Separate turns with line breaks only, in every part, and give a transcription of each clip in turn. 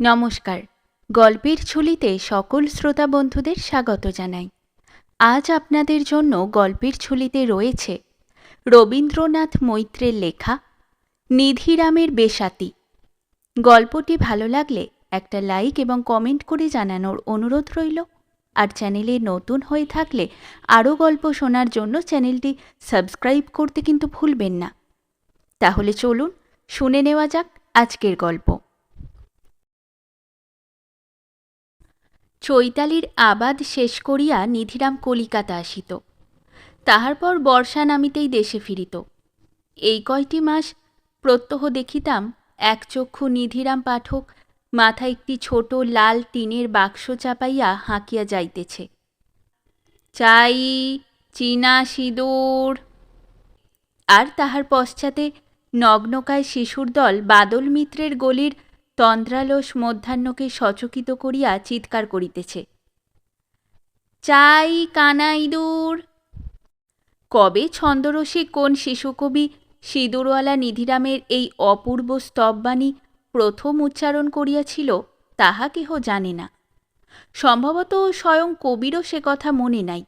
নমস্কার। গল্পের ছুলিতে সকল শ্রোতা বন্ধুদের স্বাগত জানাই। আজ আপনাদের জন্য গল্পের ছুলিতে রয়েছে রবীন্দ্রনাথ মৈত্রের লেখা নিধিরামের বেশাতি গল্পটি ভালো লাগলে একটা লাইক এবং কমেন্ট করে জানানোর অনুরোধ রইল। আর চ্যানেলে নতুন হয়ে থাকলে আরও গল্প শোনার জন্য চ্যানেলটি সাবস্ক্রাইব করতে কিন্তু ভুলবেন না। তাহলে চলুন শুনে নেওয়া যাক আজকের গল্প। চৈতালির আবাদ শেষ করিয়া নিধিরাম কলিকাতা আসিত। তাহার পর বর্ষা নামিতেই দেশে ফিরিত। এই কয়টি মাস প্রত্যহ দেখিতাম একচক্ষু নিধিরাম পাঠক মাথায় একটি ছোট লাল টিনের বাক্স চাপাইয়া হাঁকিয়া যাইতেছে। চাই চীনা সিঁদুর। আর তাহার পশ্চাতে নগ্নকায় শিশুর দল বাদল মিত্রের গলির তন্দ্রালস মধ্যাহ্নকে সচকিত করিয়া চিৎকার করিতেছে। চাই কানাইদুর কবে ছন্দরসিক কোন শিশুকবি সিঁদুরওয়ালা নিধিরামের এই অপূর্ব স্তববাণী প্রথম উচ্চারণ করিয়াছিল, তাহা কেহ জানে না। সম্ভবত স্বয়ং কবিরও সে কথা মনে নাই।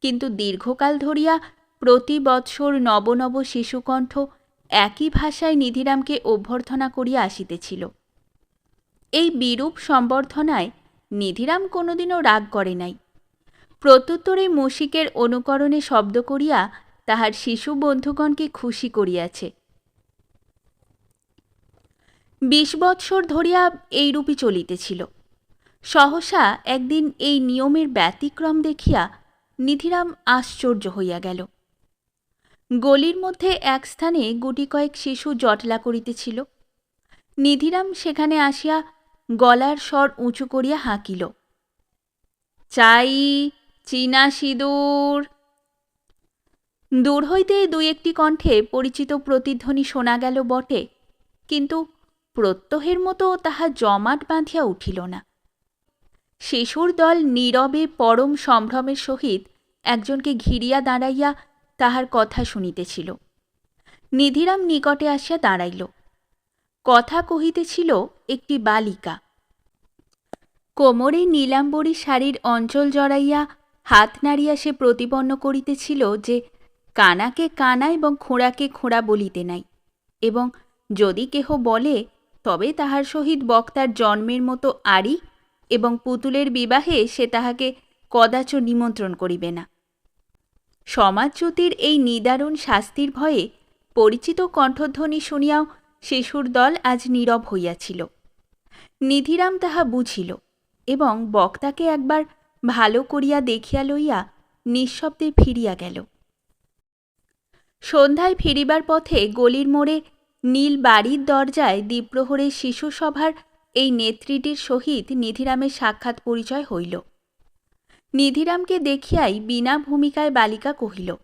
কিন্তু দীর্ঘকাল ধরিয়া প্রতি বৎসর নব নব শিশুকণ্ঠ একই ভাষায় নিধিরামকে অভ্যর্থনা করিয়া আসিতেছিল। এই বিরূপ সম্বর্ধনায় নিধিরাম কোনোদিনও রাগ করে নাই। প্রত্যুত্তরে মুশিকের অনুকরণে শব্দ করিয়া তাহার শিশু বন্ধুগণকে খুশি করিয়াছে। বিশ বৎসর ধরিয়া এইরূপই চলিতেছিল। সহসা একদিন এই নিয়মের ব্যতিক্রম দেখিয়া নিধিরাম আশ্চর্য হইয়া গেল। গলির মধ্যে এক স্থানে গুটি কয়েক শিশু জটলা করিতেছিল। নিধিরাম সেখানে আসিয়া গলার স্বর উঁচু করিয়া হাঁকিল। চাই চীনা সিঁদুর। দূর হইতে দুই একটি কণ্ঠে পরিচিত প্রতিধ্বনি শোনা গেল বটে, কিন্তু প্রত্যহের মতো তাহা জমাট বাঁধিয়া উঠিল না। শিশুর দল নীরবে পরম সম্ভ্রমের সহিত একজনকে ঘিরিয়া দাঁড়াইয়া তাহার কথা শুনিতেছিল। নিধিরাম নিকটে আসিয়া দাঁড়াইল। কথা কহিতেছিল একটি বালিকা। কোমরে নীলাম্বরী শাড়ির অঞ্চল জড়াইয়া হাত নাড়িয়া সে প্রতিপন্ন করিতেছিল যে, কানাকে কানা এবং খোঁড়াকে খোঁড়া বলিতে নাই এবং যদি কেহ বলে, তবে তাহার সহিত বক্তার জন্মের মতো আড়ি এবং পুতুলের বিবাহে সে তাহাকে কদাচ নিমন্ত্রণ করিবে না। সমাজজ্যোতির এই নিদারুণ শাস্তির ভয়ে পরিচিত কণ্ঠধ্বনি শুনিয়াও শিশুর দল আজ নীরব হইয়াছিল। নিধিরাম তাহা বুঝিল এবং বক্তাকে একবার ভালো করিয়া দেখিয়া লইয়া নিঃশব্দে ফিরিয়া গেল। সন্ধ্যায় ফিরিবার পথে গলির মোড়ে নীল বাড়ির দরজায় দ্বীপ্রহরের শিশু সভার এই নেত্রীটির সহিত নিধিরামের সাক্ষাৎ পরিচয় হইল। নিধিরামকে দেখিয়াই বিনা ভূমিকায় বালিকা কহিল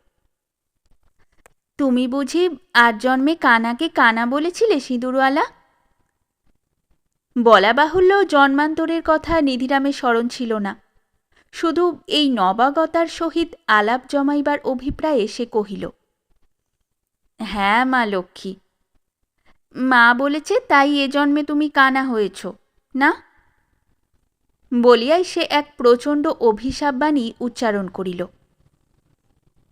তুমি বুঝি আর জন্মে কানাকে কানা বলেছিলে, সিঁদুরওয়ালা? বলা বাহুল্য জন্মান্তরের কথা নিধিরামের স্মরণ ছিল না। শুধু এই নবাগতার সহিত আলাপ জমাইবার অভিপ্রায়ে সে কহিল হ্যাঁ মা লক্ষ্মী, মা বলেছে তাই এ জন্মে তুমি কানা হয়েছ, না? বলিয়াই সে এক প্রচণ্ড অভিশাপবাণী উচ্চারণ করিল।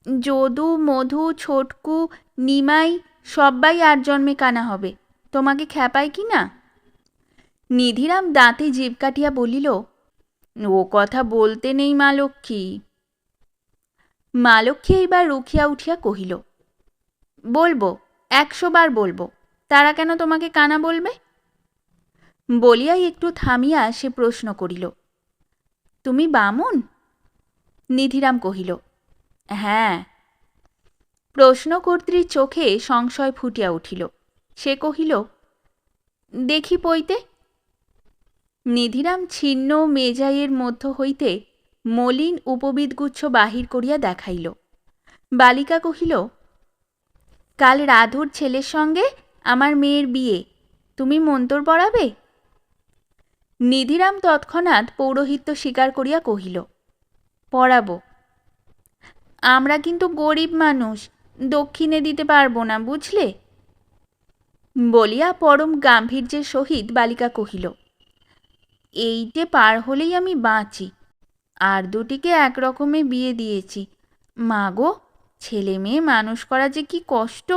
যদু, মধু, ছোটকু, নিমাই, সব্বাই আর জন্মে কানা হবে। তোমাকে খ্যাপায় কি না? নিধিরাম দাঁতে জিভ কাটিয়া বলিল, ও কথা বলতে নেই মা লক্ষ্মী। মা লক্ষ্মী এইবার রুখিয়া উঠিয়া কহিল, বলব, একশো বার বলব, তারা কেন তোমাকে কানা বলবে? বলিয়াই একটু থামিয়া সে প্রশ্ন করিল, তুমি বামুন? নিধিরাম কহিল হ্যাঁ। প্রশ্নকর্ত্রীর চোখে সংশয় ফুটিয়া উঠিল। সে কহিল, দেখি পইতে নিধিরাম ছিন্ন মেজাইয়ের মধ্য হইতে মলিন উপবিদগুচ্ছ বাহির করিয়া দেখাইল। বালিকা কহিল, কাল রাধুর ছেলের সঙ্গে আমার মেয়ের বিয়ে। তুমি মন্তর পড়াবে? নিধিরাম তৎক্ষণাৎ পৌরোহিত্য স্বীকার করিয়া কহিল, পড়াব। আমরা কিন্তু গরিব মানুষ, দক্ষিণে দিতে পারব না, বুঝলে? বলিয়া পরম গাম্ভীর্যের সহিত বালিকা কহিল এইটে পার হলেই আমি বাঁচি, আর দুটিকে একরকমে বিয়ে দিয়েছি। মা গো, ছেলে মেয়ে মানুষ করা যে কি কষ্ট?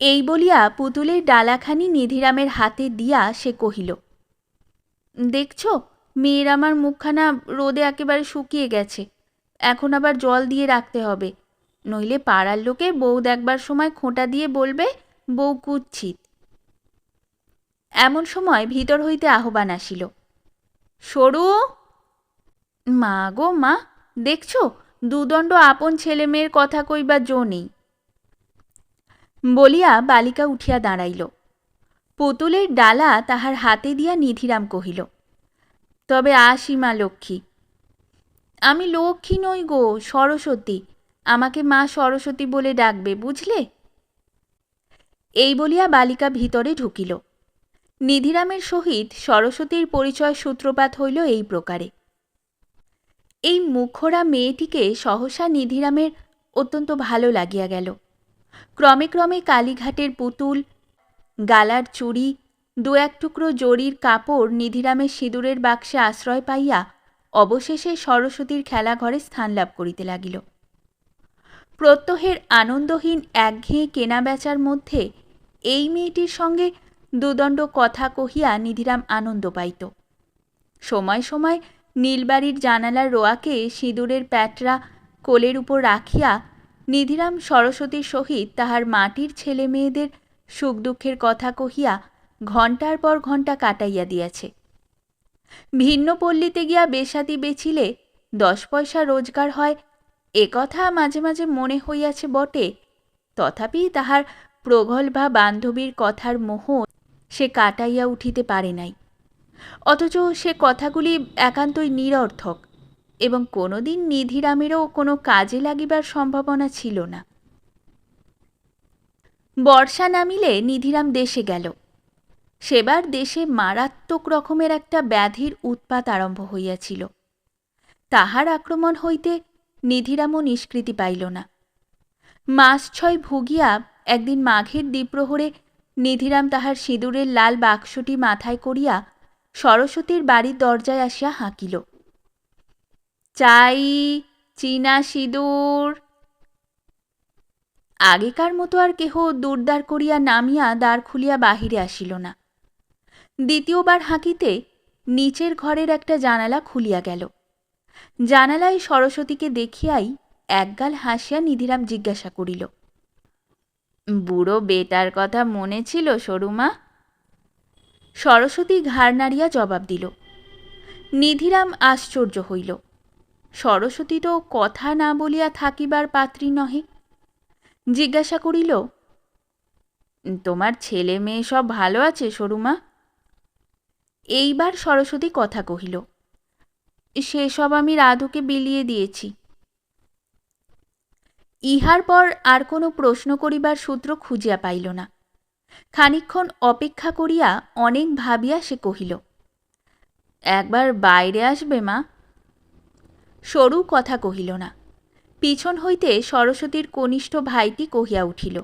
এই বলিয়া পুতুলের ডালাখানি নিধিরামের হাতে দিয়া সে কহিল, দেখছ, মেয়ের আমার মুখখানা রোদে একেবারে শুকিয়ে গেছে। এখন আবার জল দিয়ে রাখতে হবে। নইলে পাড়ার লোকে বউ দেখবার সময় খোঁটা দিয়ে বলবে, বউ কুচ্ছিত এমন সময় ভিতর হইতে আহ্বান আসিল। সরু! মা গো, মা, দেখছ? দুদণ্ড আপন ছেলে মেয়ের কথা কইবার জো নেই। বলিয়া বালিকা উঠিয়া দাঁড়াইল। পুতুলের ডালা তাহার হাতে দিয়া নিধিরাম কহিল, তবে আসি মা লক্ষ্মী। আমি লক্ষ্মী নই গো, সরস্বতী। আমাকে মা সরস্বতী বলে ডাকবে, বুঝলে? এই বলিয়া বালিকা ভিতরে ঢুকিল। নিধিরামের সহিত সরস্বতীর পরিচয় সূত্রপাত হইল এই প্রকারে। এই মুখরা মেয়েটিকে সহসা নিধিরামের অত্যন্ত ভালো লাগিয়া গেল। ক্রমে ক্রমে কালীঘাটের পুতুল, গালার চুড়ি দু এক টুকরো জরির কাপড় নিধিরামের সিঁদুরের বাক্সে আশ্রয় পাইয়া অবশেষে সরস্বতীর খেলাঘরে স্থান লাভ করিতে লাগিল। প্রত্যহের আনন্দহীন একঘেয়ে কেনাবেচার মধ্যে এই মেয়েটির সঙ্গে দুদণ্ড কথা কহিয়া নিধিরাম আনন্দ পাইত। সময় সময় নীলবাড়ির জানালার রোয়াকে সিঁদুরের প্যাটরা কোলের উপর রাখিয়া নিধিরাম সরস্বতীর সহিত তাহার মাটির ছেলে মেয়েদের সুখ দুঃখের কথা কহিয়া ঘণ্টার পর ঘণ্টা কাটাইয়া দিয়াছে। ভিন্ন পল্লীতে গিয়া বেশাতি বেচিলে দশ পয়সা রোজগার হয়, এ কথা মাঝে মাঝে মনে হইয়াছে বটে। তথাপি তাহার প্রগল্ভা বান্ধবীর কথার মোহ সে কাটাইয়া উঠিতে পারে নাই। অথচ সে কথাগুলি একান্তই নিরর্থক এবং কোনোদিন নিধিরামেরও কোনো কাজে লাগিবার সম্ভাবনা ছিল না। বর্ষা নামিলে নিধিরাম দেশে গেল। সেবার দেশে মারাত্মক রকমের একটা ব্যাধির উৎপাত আরম্ভ হইয়াছিল। তাহার আক্রমণ হইতে নিধিরামও নিষ্কৃতি পাইল না। মাস ছয় ভুগিয়া একদিন মাঘের দ্বীপ্রহরে নিধিরাম তাহার সিঁদুরের লাল বাক্সটি মাথায় করিয়া সরস্বতীর বাড়ির দরজায় আসিয়া হাঁকিল। চাই চীনা সিঁদুর। আগেকার মতো আর কেহ দুর্দার করিয়া নামিয়া দ্বার খুলিয়া বাহিরে আসিল না। দ্বিতীয়বার হাঁকিতে নিচের ঘরের একটা জানালা খুলিয়া গেল। জানালায় সরস্বতীকে দেখিয়াই একগাল হাসিয়া নিধিরাম জিজ্ঞাসা করিল, বুড়ো বেটার কথা মনে ছিল সরুমা? সরস্বতী ঘাড় নাড়িয়া জবাব দিল, নিধিরাম আশ্চর্য হইল, সরস্বতী তো কথা না বলিয়া থাকিবার পাত্রী নহে। জিজ্ঞাসা করিল, তোমার ছেলে মেয়ে সব ভালো আছে সরুমা? এইবার সরস্বতী কথা কহিল, সেসব আমি রাধুকে বিলিয়ে দিয়েছি। ইহার পর আর কোনো প্রশ্ন করিবার সূত্র খুঁজিয়া পাইল না। খানিক্ষণ অপেক্ষা করিয়া অনেক ভাবিয়া সে কহিল, একবার বাইরে আসবে মা? সরু কথা কহিল না। পিছন হইতে সরস্বতীর কনিষ্ঠ ভাইটি কহিয়া উঠিল,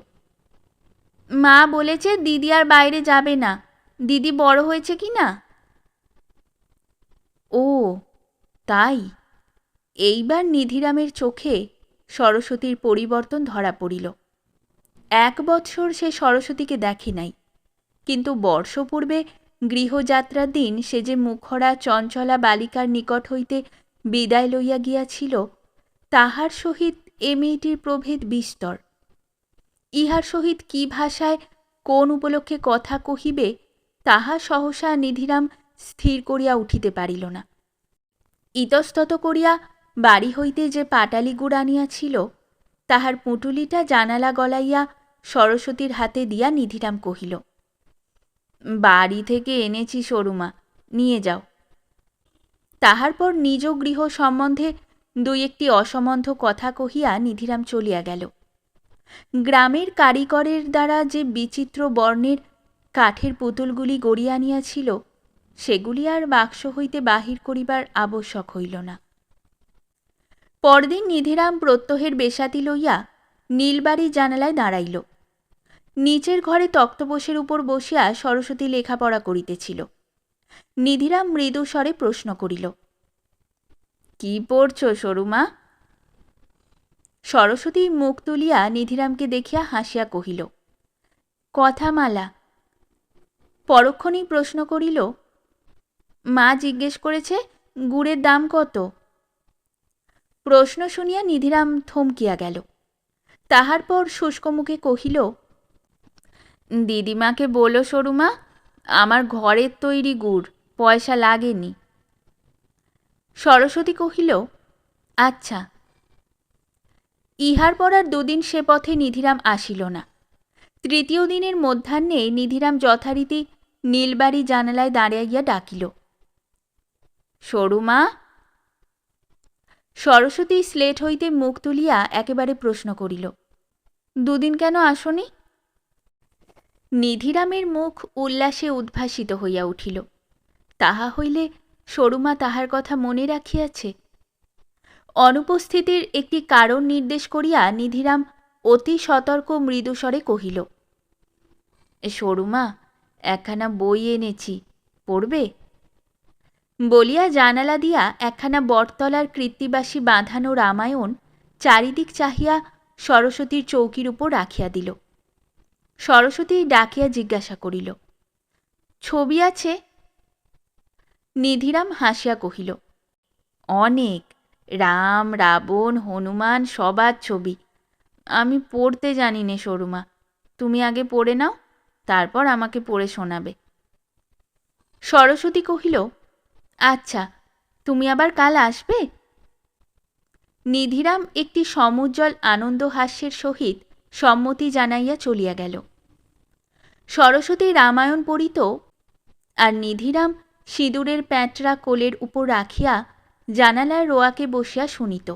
মা বলেছে দিদি আর বাইরে যাবে না। দিদি বড় হয়েছে কি না? ও, তাই। এইবার নিধিরামের চোখে সরস্বতীর পরিবর্তন ধরা পড়িল। এক বৎসর সে সরস্বতীকে দেখে নাই, কিন্তু বর্ষপূর্বে গৃহযাত্রার দিন সে যে মুখরা চঞ্চলা বালিকার নিকট হইতে বিদায় লইয়া গিয়াছিল, তাহার সহিত এ মেয়েটির প্রভেদ বিস্তর। ইহার সহিত কি ভাষায় কোন উপলক্ষে কথা কহিবে, তাহা সহসা নিধিরাম স্থির করিয়া উঠিতে পারিল না। ইতস্তত করিয়া বাড়ি হইতে যে পাটালি গুড় আনিয়াছিল, তাহার পুঁটুলিটা জানালা গলাইয়া সরস্বতীর হাতে দিয়া নিধিরাম কহিল, বাড়ি থেকে এনেছি সরুমা, নিয়ে যাও। তাহার পর নিজ গৃহ সম্বন্ধে দুই একটি অসম্বন্ধ কথা কহিয়া নিধিরাম চলিয়া গেল। গ্রামের কারিগরের দ্বারা যে বিচিত্র বর্ণের কাঠের পুতুলগুলি গড়িয়া আনিয়াছিল সেগুলি আর বাক্স হইতে বাহির করিবার আবশ্যক হইল না। পরদিন নিধিরাম প্রত্যহের বেশাতি লইয়া নীলবাড়ি জানালায় দাঁড়াইল। নিচের ঘরে তক্তপোষের উপর বসিয়া সরস্বতী লেখাপড়া করিতেছিল। নিধিরাম মৃদু স্বরে প্রশ্ন করিল, কি পড়ছ সরুমা? সরস্বতী মুখ তুলিয়া নিধিরামকে দেখিয়া হাসিয়া কহিল, কথামালা। পরক্ষণেই প্রশ্ন করিল মা জিজ্ঞেস করেছে, গুড়ের দাম কত? প্রশ্ন শুনিয়া নিধিরাম থমকিয়া গেল। তাহার পর শুষ্ক মুখে কহিল, দিদিমাকে বলো সরুমা, আমার ঘরের তৈরি গুড়, পয়সা লাগেনি। সরস্বতী কহিল আচ্ছা। ইহার পর আর দুদিন সে পথে নিধিরাম আসিল না। তৃতীয় দিনের মধ্যাহ্নে নিধিরাম যথারীতি নীলবাড়ি জানালায় দাঁড়াইয়া ডাকিল। সরুমা সরস্বতী স্লেট হইতে মুখ তুলিয়া একেবারে প্রশ্ন করিল, দুদিন কেন আসনি? নিধিরামের মুখ উল্লাসে উদ্ভাসিত হইয়া উঠিল, তাহা হইলে সরুমা তাহার কথা মনে রাখিয়াছে? অনুপস্থিতির একটি কারণ নির্দেশ করিয়া নিধিরাম অতি সতর্ক মৃদুস্বরে কহিল সরুমা একখানা বই এনেছি, পড়বে? বলিয়া জানালা দিয়া একখানা বটতলার কৃত্তিবাসী বাঁধানো রামায়ণ চারিদিক চাহিয়া সরস্বতীর চৌকির উপর রাখিয়া দিল। সরস্বতী ডাকিয়া জিজ্ঞাসা করিল, ছবি আছে? নিধিরাম হাসিয়া কহিল, অনেক। রাম, রাবণ, হনুমান, সবার ছবি। আমি পড়তে জানি নে সরুমা। তুমি আগে পড়ে নাও, তারপর আমাকে পড়ে শোনাবে। সরস্বতী কহিল আচ্ছা তুমি আবার কাল আসবে? নিধিরাম একটি সমুজ্জ্বল আনন্দ হাস্যের সহিত সম্মতি জানাইয়া চলিয়া গেল। সরস্বতী রামায়ণ পড়িত আর নিধিরাম সিঁদুরের প্যাঁটরা কোলের উপর রাখিয়া জানালার রোয়াকে বসিয়া শুনিত।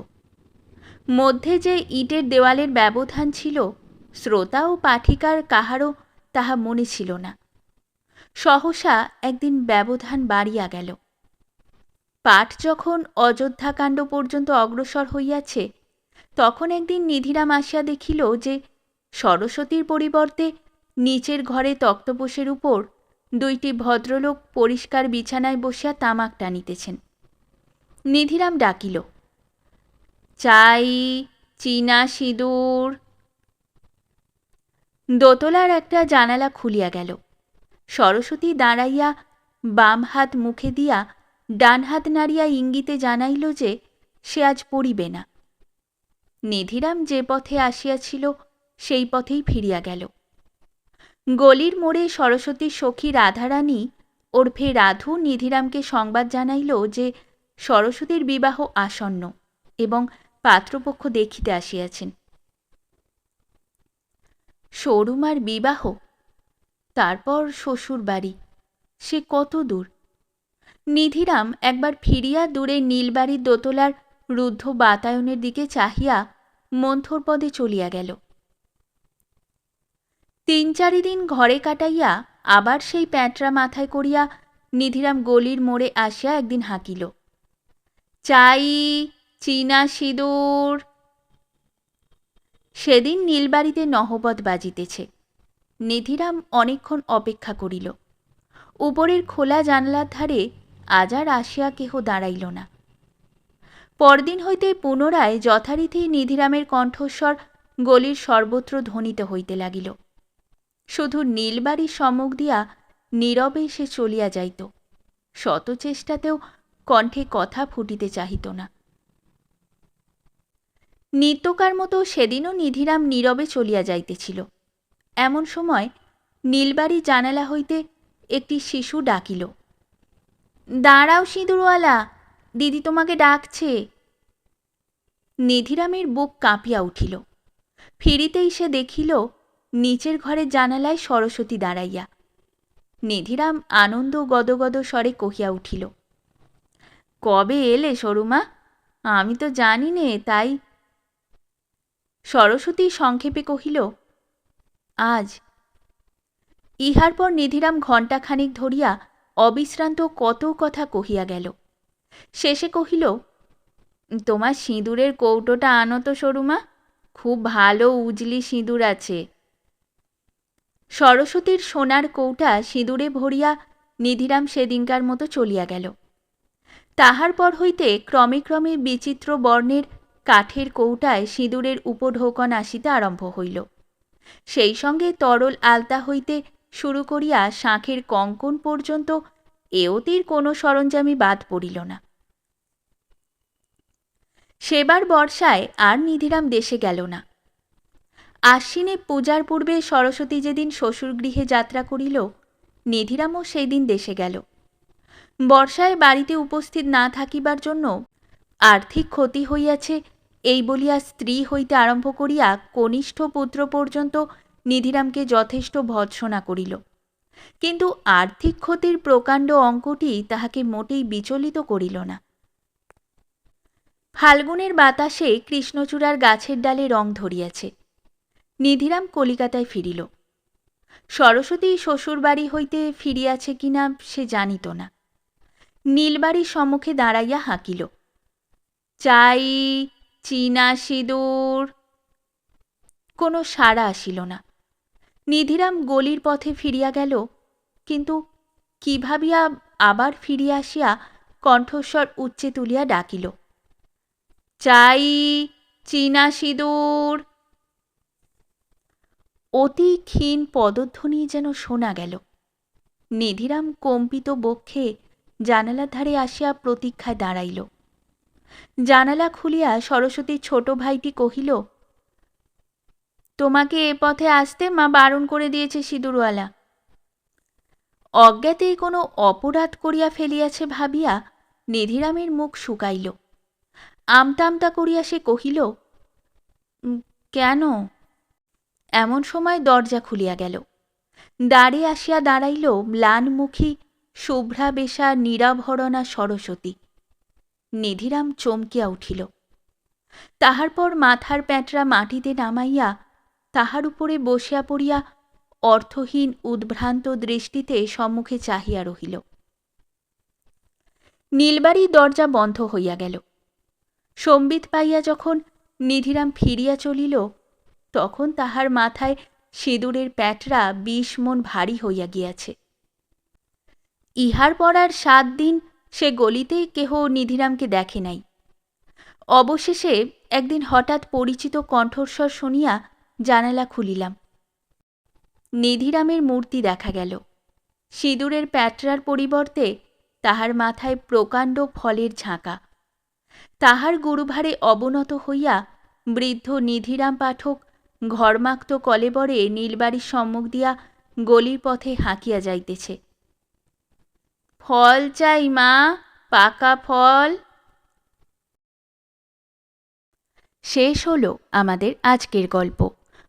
মধ্যে যে ইটের দেওয়ালের ব্যবধান ছিল, শ্রোতা ও পাঠিকার কাহারও তাহা মনে ছিল না। সহসা একদিন ব্যবধান বাড়িয়া গেল। পাঠ যখন অযোধ্যাকাণ্ড পর্যন্ত অগ্রসর হইয়াছে, তখন একদিন নিধিরাম আসিয়া দেখিল যে সরস্বতীর পরিবর্তে নিচের ঘরে তক্তপোষের উপর দুইটি ভদ্রলোক পরিষ্কার বিছানায় বসিয়া তামাক টানিতেছেন। নিধিরাম ডাকিল, চাই, চীনা সিঁদুর। দোতলার একটা জানালা খুলিয়া গেল। সরস্বতী দাঁড়াইয়া বাম হাত মুখে দিয়া ডান হাত নাড়িয়া ইঙ্গিতে জানাইল যে, সে আজ পড়িবে না। নিধিরাম যে পথে আসিয়াছিল, সেই পথেই ফিরিয়া গেল। গলির মোড়ে সরস্বতীর সখী রাধারানী ওরফে রাধু নিধিরামকে সংবাদ জানাইল যে, সরস্বতীর বিবাহ আসন্ন এবং পাত্রপক্ষ দেখিতে আসিয়াছেন। সরুমার বিবাহ? তারপর শ্বশুর বাড়ি সে কত দূর? নিধিরাম একবার ফিরিয়া দূরে নীলবাড়ির দোতলার রুদ্ধ বাতায়নের দিকে চাহিয়া মন্থর পদে চলিয়া গেল। তিন চারি দিন ঘরে কাটাইয়া আবার সেই প্যাঁটরা মাথায় করিয়া নিধিরাম গলির মোড়ে আসিয়া একদিন হাঁকিল। চাই, চীনা সিঁদুর। সেদিন নীলবাড়িতে নহবত বাজিতেছে। নিধিরাম অনেকক্ষণ অপেক্ষা করিল। উপরের খোলা জানলার ধারে আজ আর আসিয়া কেহ দাঁড়াইল না। পরদিন হইতে পুনরায় যথারীতি নিধিরামের কণ্ঠস্বর গলির সর্বত্র ধ্বনিত হইতে লাগিল। শুধু নীলবাড়ির সম্মুখ দিয়া নীরবে সে চলিয়া যাইত। শত চেষ্টাতেও কণ্ঠে কথা ফুটিতে চাহিত না। নিত্যকার মতো সেদিনও নিধিরাম নীরবে চলিয়া যাইতেছিল। এমন সময় নীলবাড়ি জানালা হইতে একটি শিশু ডাকিল। দাঁড়াও সিঁদুরওয়ালা, দিদি তোমাকে ডাকছে। নিধিরামের বুক কাঁপিয়া উঠিল। ফিরিতেই সে দেখিল, নিচের ঘরের জানালায় সরস্বতী দাঁড়াইয়া। নিধিরাম আনন্দ গদগদ স্বরে কহিয়া উঠিল, কবে এলে সরুমা? আমি তো জানি নে, তাই সরস্বতী সংক্ষেপে কহিল, আজ। ইহার পর নিধিরাম ঘণ্টাখানিক ধরিয়া অবিশ্রান্ত কত কথা কহিয়া গেল। শেষে কহিল, তোমার সিঁদুরের কৌটোটা আনো তো সরুমা, খুব ভালো উজলি সিঁদুর আছে। সরস্বতীর সোনার কৌটা সিঁদুরে ভরিয়া নিধিরাম সেদিনকার মতো চলিয়া গেল। তাহার পর হইতে ক্রমে ক্রমে বিচিত্র বর্ণের কাঠের কৌটায় সিঁদুরের উপঢৌকন আসিতে আরম্ভ হইল। সেই সঙ্গে তরল আলতা হইতে শুরু করিয়া শাঁখের কঙ্কন পর্যন্ত এওতির কোনো সরঞ্জামই বাদ পড়িল না। সেবার বর্ষায় আর নিধিরাম দেশে গেল না। আশ্বিনে পূজার পূর্বে সরস্বতী যেদিন শ্বশুরগৃহে যাত্রা করিল, নিধিরামও সেই দিন দেশে গেল। বর্ষায় বাড়িতে উপস্থিত না থাকিবার জন্য আর্থিক ক্ষতি হইয়াছে, এই বলিয়া স্ত্রী হইতে আরম্ভ করিয়া কনিষ্ঠ পুত্র পর্যন্ত নিধিরামকে যথেষ্ট ভৎসনা করিল। কিন্তু আর্থিক ক্ষতির প্রকাণ্ড অঙ্কটি তাহাকে মোটেই বিচলিত করিল না। ফাল্গুনের বাতাসে কৃষ্ণচূড়ার গাছের ডালে রং ধরিয়াছে। নিধিরাম কলিকাতায় ফিরিল। সরস্বতী শ্বশুরবাড়ি হইতে ফিরিয়াছে কিনা সে জানিত না। নীলবাড়ির সম্মুখে দাঁড়াইয়া হাঁকিল। চাই, চীনা সিঁদুর। কোনো সাড়া আসিল না। নিধিরাম গলির পথে ফিরিয়া গেল, কিন্তু কি ভাবিয়া আবার ফিরিয়া আসিয়া কণ্ঠস্বর উচ্চে তুলিয়া ডাকিল, চাই চীনা সিঁদুর। অতি ক্ষীণ পদধ্বনি যেন শোনা গেল। নিধিরাম কম্পিত বক্ষে জানালার ধারে আসিয়া প্রতীক্ষায় দাঁড়াইল। জানালা খুলিয়া সরস্বতীর ছোট ভাইটি কহিল তোমাকে এ পথে আসতে মা বারণ করে দিয়েছে সিঁদুরওয়ালা। অজ্ঞাতেই কোনো অপরাধ করিয়া ফেলিয়াছে ভাবিয়া নিধিরামের মুখ শুকাইল। আমতা আমতা করিয়া সে কহিল কেন? এমন সময় দরজা খুলিয়া গেল। দ্বারে আসিয়া দাঁড়াইল ম্লানমুখী, শুভ্রা বেশা, নীরাভরণা সরস্বতী। নিধিরাম চমকিয়া উঠিল। তাহার পর মাথার প্যাঁটরা মাটিতে নামাইয়া তাহার উপরে বসিয়া পড়িয়া অর্থহীন উদ্ভ্রান্ত দৃষ্টিতে সম্মুখে চাহিয়া রহিল। নীলবাড়ির দরজা বন্ধ হইয়া গেল। সম্বিত পাইয়া যখন নিধিরাম ফিরিয়া চলিল, তখন তাহার মাথায় সিঁদুরের প্যাটরা বিশ মন ভারী হইয়া গিয়াছে। ইহার পর আর সাত দিন সে গলিতে কেহ নিধিরামকে দেখে নাই। অবশেষে একদিন হঠাৎ পরিচিত কণ্ঠস্বর শুনিয়া জানালা খুলিলাম। নিধিরামের মূর্তি দেখা গেল। সিঁদুরের প্যাটরার পরিবর্তে তাহার মাথায় প্রকাণ্ড ফলের ঝাঁকা। তাহার গুরুভারে অবনত হইয়া বৃদ্ধ নিধিরাম পাঠক ঘরমাক্ত কলেবরে নীলবাড়ির সম্মুখ দিয়া গলির পথে হাঁকিয়া যাইতেছে। ফল চাই মা, পাকা ফল। শেষ হলো আমাদের আজকের গল্প।